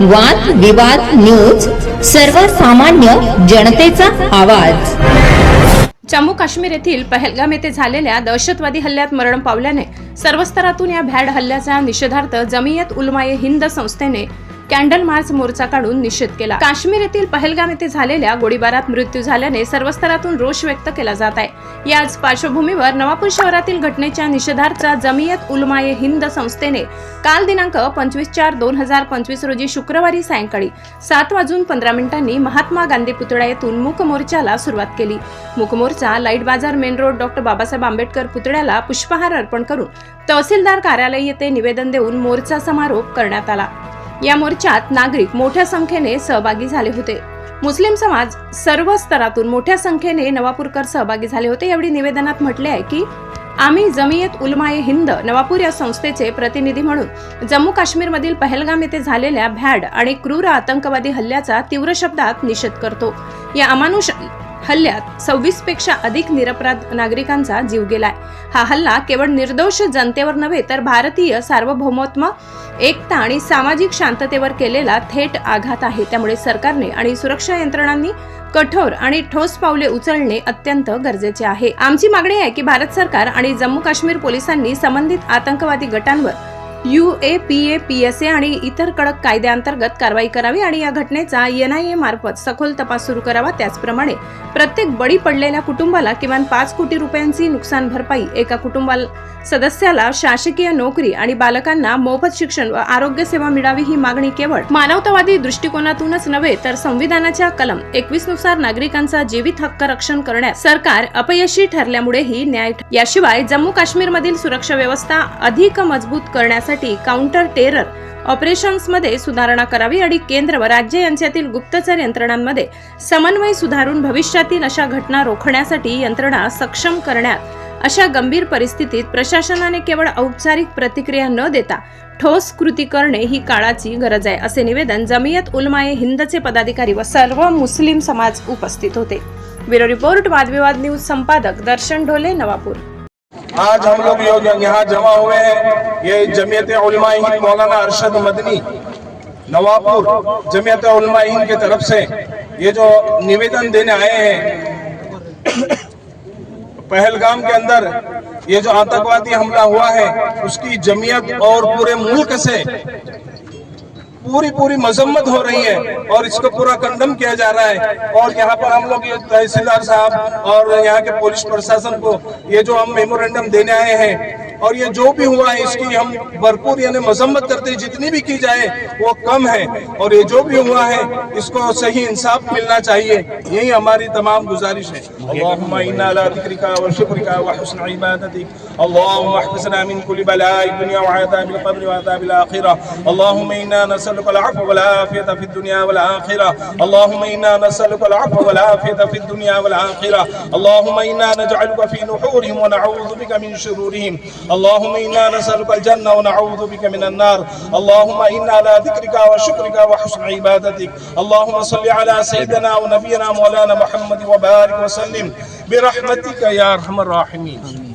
वाद विवाद न्यूज सर्वसामान्य जनतेचा आवाज. जम्मू काश्मीर येथील पहलगाम येथे झालेल्या दहशतवादी हल्ल्यात मरण पावल्याने सर्व स्तरातून या भॅड हल्ल्याचा निषेधार्थ जमियत उलमाये हिंद संस्थेने कॅन्डल मार्च मोर्चा काढून निषेध केला. काश्मीर येथील पहलगाम येथे झालेल्या गोळीबारात मृत्यू झाल्याने सर्व स्तरातून रोष व्यक्त केला जात आहे. याच पार्श्वभूमीवर नवापूर शहरातील घटनेच्या निषेधार्थ जमियत उलमाये हिंद संस्थेने काल दिनांक पंचवीस चार दोन हजार पंचवीस रोजी शुक्रवारी सायंकाळी सात वाजून पंधरा मिनिटांनी महात्मा गांधी पुतळा येथून मूक मोर्चाला सुरुवात केली. मूक मोर्चा लाइट बाजार main road doctor Babasaheb Ambedkar पुतळ्याला पुष्पहार अर्पण करून तहसीलदार कार्यालय येथे निवेदन देऊन मोर्चा समारोप करण्यात आला. या मोर्चात नागरिक मोठ्या संख्येने सहभागी झाले होते. मुस्लिम समाज सर्व स्तरातून मोठ्या संख्येने नवापूरकर सहभागी झाले होते. यावेळी निवेदनात म्हटले आहे की आम्ही जमियत उलमाये हिंद नवापूर या संस्थेचे प्रतिनिधी म्हणून जम्मू काश्मीरमधील पहलगाम येथे झालेल्या भॅड आणि क्रूर आतंकवादी हल्ल्याचा तीव्र शब्दात निषेध करतो. या अमानुष हल्ल्यात सव्वीसपेक्षा अधिक निरपराध नागरिकांचा जीव गेलाय. हा हल्ला केवळ निर्दोष जनतेवर नव्हे तर भारतीय सार्वभौमत्व एकता आणि सामाजिक शांततेवर केलेला थेट आघात आहे. त्यामुळे सरकारने आणि सुरक्षा यंत्रणांनी कठोर आणि ठोस पावले उचलणे अत्यंत गरजेचे आहे. आमची मागणी आहे की भारत सरकार आणि जम्मू काश्मीर पोलिसांनी संबंधित आतंकवादी गटांवर U A P A P S A आणि इतर कडक कायद्याअंतर्गत कारवाई करावी आणि या घटनेचा एन आय ए मार्फत सखोल तपास सुरू करावा. त्याचप्रमाणे प्रत्येक बळी पडलेल्या कुटुंबाला किमान पाच कोटी रुपयांची नुकसान भरपाई एका कुटुंबा सदस्याला शासकीय नोकरी आणि बालकांना मोफत शिक्षण व आरोग्य सेवा मिळावी ही मागणी केवळ मानवतावादी दृष्टिकोनातूनच नव्हे तर संविधानाच्या कलम एकवीसनुसार नागरिकांचा जीवित हक्क रक्षण करण्यास सरकार अपयशी ठरल्यामुळेही न्याय याशिवाय जम्मू काश्मीरमधील सुरक्षा व्यवस्था अधिक मजबूत करण्यासाठी काउंटर टेरर ऑपरेशन्समध्ये सुधारणा करावी आणि केंद्र व राज्य यांच्यातील गुप्तचर यंत्रणांमध्ये समन्वय सुधारून भविष्यातील अशा घटना रोखण्यासाठी यंत्रणा सक्षम करण्यात अशा गंभीर परिस्थितीत प्रशासनाने केवळ औपचारिक प्रतिक्रिया न देता ठोस कृती करणे ही काळाची गरज आहे असे निवेदन जमियत उलमाये हिंदचे पदाधिकारी व सर्व मुस्लिम समाज उपस्थित होते. ब्युरो रिपोर्ट वादविवाद न्यूज संपादक दर्शन ढोले नवापूर. आज हम लोग यो- यहाँ जमा हुए हैं ये जमीयत उलमा हिंद मौलाना अरशद मदनी नवापुर जमीयत उलमा हिंद की तरफ से ये जो निवेदन देने आए हैं पहलगाम के अंदर ये जो आतंकवादी हमला हुआ है उसकी जमीयत और पूरे मुल्क से पूरी पूरी मजम्मत हो रही है और इसको पूरा कंडम किया जा रहा है और यहाँ पर हम लोग ये तहसीलदार साहब और यहाँ के पुलिस प्रशासन को ये जो हम मेमोरेंडम देने आए हैं और ये जो भी हुआ है इसकी हम भरपूर यानी मजम्मत करते हैं जितनी भी की जाए वो कम है और ये जो भी हुआ है इसको सही इंसाफ मिलना चाहिए यही हमारी तमाम गुजारिश है اللهم إنا على ذكرك وشكرك وحسن عبادتك اللهم احفظنا من كل بلاء الدنيا وعذاب القبر وعذاب الآخرة اللهم إنا نسألك العفو والعافية في الدنيا والآخرة اللهم إنا نسألك العفو والعافية في الدنيا والآخرة اللهم إنا نجعلك في نحورهم ونعوذ بك من شرورهم اللهم إنا نسألك الجنة ونعوذ بك من النار. اللهم إنا على ذكرك وشكرك وحسن عبادتك. اللهم صل على سيدنا ونبينا مولانا محمد وبارك وسلم. برحمتك يا أرحم الراحمين.